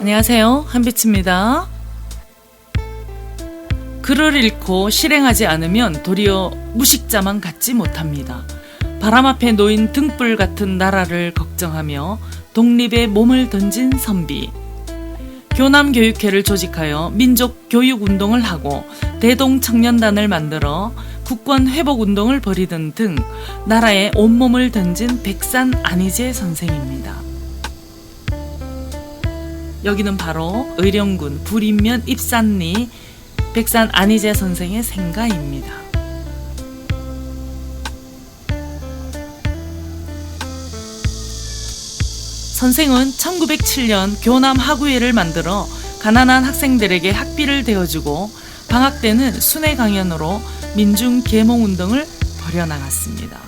안녕하세요. 한빛입니다. 글을 읽고 실행하지 않으면 도리어 무식자만 갖지 못합니다. 바람 앞에 놓인 등불 같은 나라를 걱정하며 독립에 몸을 던진 선비. 교남 교육회를 조직하여 민족 교육 운동을 하고 대동 청년단을 만들어 국권 회복 운동을 벌이던 등 나라에 온몸을 던진 백산 안희재 선생입니다. 여기는 바로 의령군 불인면 입산리 백산 안희재 선생의 생가입니다. 선생은 1907년 교남 학우회를 만들어 가난한 학생들에게 학비를 대어주고 방학 때는 순회 강연으로 민중 계몽 운동을 벌여나갔습니다.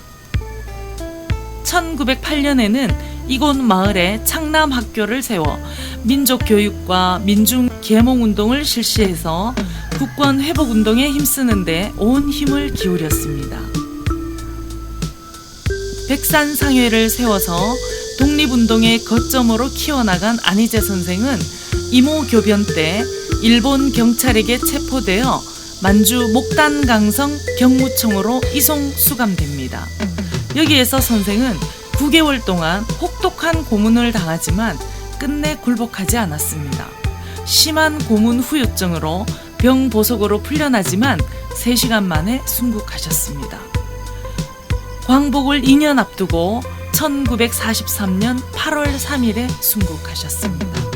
1908년에는 이곳 마을에 창남 학교를 세워 민족 교육과 민중 계몽 운동을 실시해서 국권 회복 운동에 힘쓰는데 온 힘을 기울였습니다. 백산 상회를 세워서 독립운동의 거점으로 키워나간 안희재 선생은 이모 교변 때 일본 경찰에게 체포되어 만주 목단강성 경무청으로 이송 수감됩니다. 여기에서 선생은 9개월 동안 혹독한 고문을 당하지만 끝내 굴복하지 않았습니다. 심한 고문 후유증으로 병 보석으로 풀려나지만 3시간 만에 순국하셨습니다. 광복을 2년 앞두고 1943년 8월 3일에 순국하셨습니다.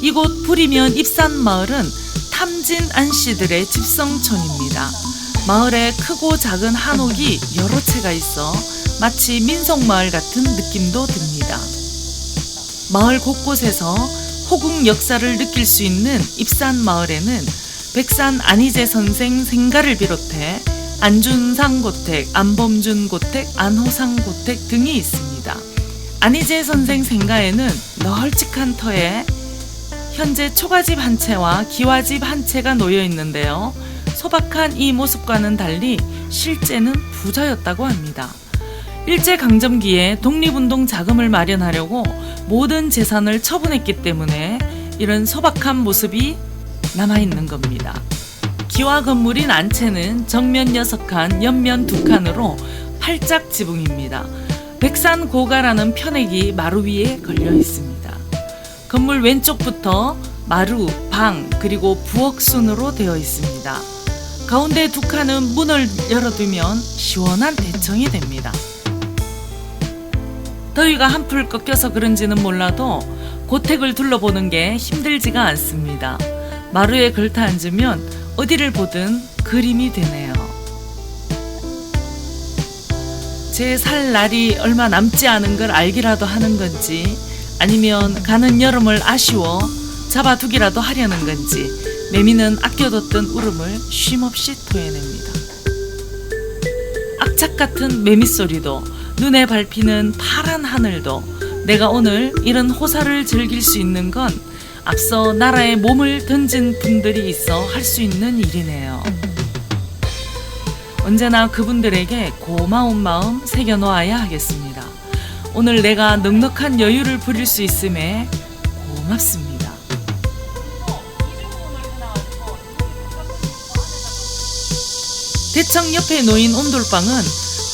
이곳 부리면 입산 마을은 탐진 안씨들의 집성촌입니다. 마을에 크고 작은 한옥이 여러 채가 있어 마치 민속마을 같은 느낌도 듭니다. 마을 곳곳에서 호국 역사를 느낄 수 있는 입산 마을에는 백산 안희재 선생 생가를 비롯해 안준상 고택, 안범준 고택, 안호상 고택 등이 있습니다. 안희재 선생 생가에는 널찍한 터에 현재 초가집 한 채와 기와집 한 채가 놓여 있는데요. 소박한 이 모습과는 달리 실제는 부자였다고 합니다. 일제강점기에 독립운동 자금을 마련하려고 모든 재산을 처분했기 때문에 이런 소박한 모습이 남아있는 겁니다. 기와 건물인 안채는 정면 6칸, 옆면 2칸으로 팔짝 지붕입니다. 백산 고가라는 편액이 마루 위에 걸려 있습니다. 건물 왼쪽부터 마루, 방, 그리고 부엌 순으로 되어 있습니다. 가운데 두 칸은 문을 열어두면 시원한 대청이 됩니다. 더위가 한풀 꺾여서 그런지는 몰라도 고택을 둘러보는 게 힘들지가 않습니다. 마루에 걸터 앉으면 어디를 보든 그림이 되네요. 제 살 날이 얼마 남지 않은 걸 알기라도 하는 건지 아니면 가는 여름을 아쉬워 잡아두기라도 하려는 건지 매미는 아껴뒀던 울음을 쉼없이 토해냅니다. 악착 같은 매미 소리도 눈에 밟히는 파란 하늘도 내가 오늘 이런 호사를 즐길 수 있는 건 앞서 나라에 몸을 던진 분들이 있어 할 수 있는 일이네요. 언제나 그분들에게 고마운 마음 새겨놓아야 하겠습니다. 오늘 내가 넉넉한 여유를 부릴 수 있음에 고맙습니다. 대청 옆에 놓인 온돌방은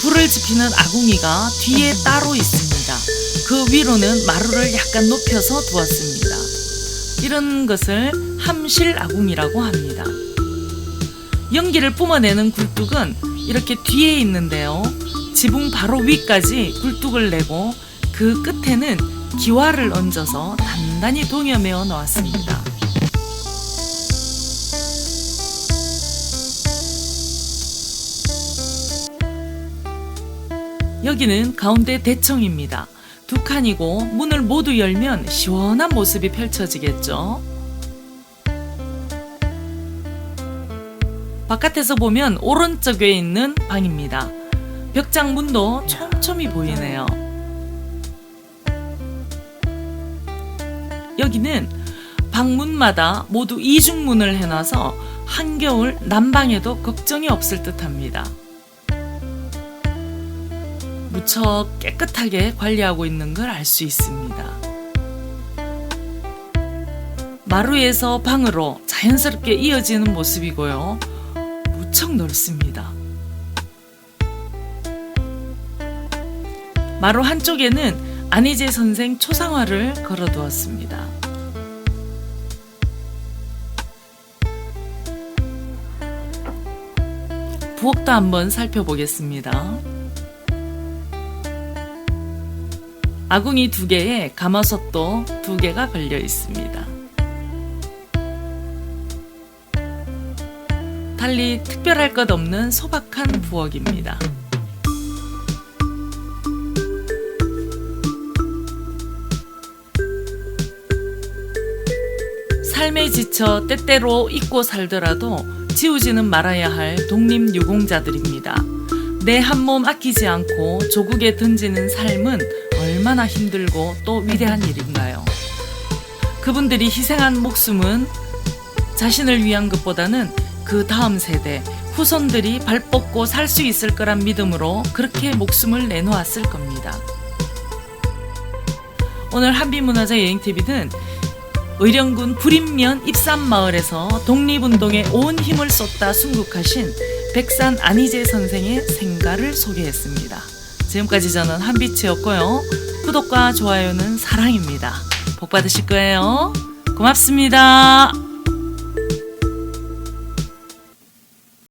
불을 지피는 아궁이가 뒤에 따로 있습니다. 그 위로는 마루를 약간 높여서 두었습니다. 이런 것을 함실 아궁이라고 합니다. 연기를 뿜어내는 굴뚝은 이렇게 뒤에 있는데요. 지붕 바로 위까지 굴뚝을 내고 그 끝에는 기와를 얹어서 단단히 동여매어 놓았습니다. 여기는 가운데 대청입니다. 두 칸이고 문을 모두 열면 시원한 모습이 펼쳐지겠죠. 바깥에서 보면 오른쪽에 있는 방입니다. 벽장 문도 촘촘히 보이네요. 여기는 방문마다 모두 이중문을 해놔서 한겨울 난방에도 걱정이 없을 듯합니다. 무척 깨끗하게 관리하고 있는 걸 알 수 있습니다. 마루에서 방으로 자연스럽게 이어지는 모습이고요. 무척 넓습니다. 마루 한쪽에는 안희재 선생 초상화를 걸어두었습니다. 부엌도 한번 살펴보겠습니다. 아궁이 두 개에 가마솥도 두 개가 걸려 있습니다. 달리 특별할 것 없는 소박한 부엌입니다. 삶에 지쳐 때때로 잊고 살더라도 지우지는 말아야 할 독립유공자들입니다. 내 한 몸 아끼지 않고 조국에 던지는 삶은 얼마나 힘들고 또 위대한 일인가요? 그분들이 희생한 목숨은 자신을 위한 것보다는 그 다음 세대, 후손들이 발 뻗고 살 수 있을 거란 믿음으로 그렇게 목숨을 내놓았을 겁니다. 오늘 한비문화재 여행TV는 의령군 불인면 입산마을에서 독립운동에 온 힘을 쏟다 순국하신 백산 안희재 선생의 생가를 소개했습니다. 지금까지 저는 한빛이었고요. 구독과 좋아요는 사랑입니다. 복 받으실 거예요. 고맙습니다.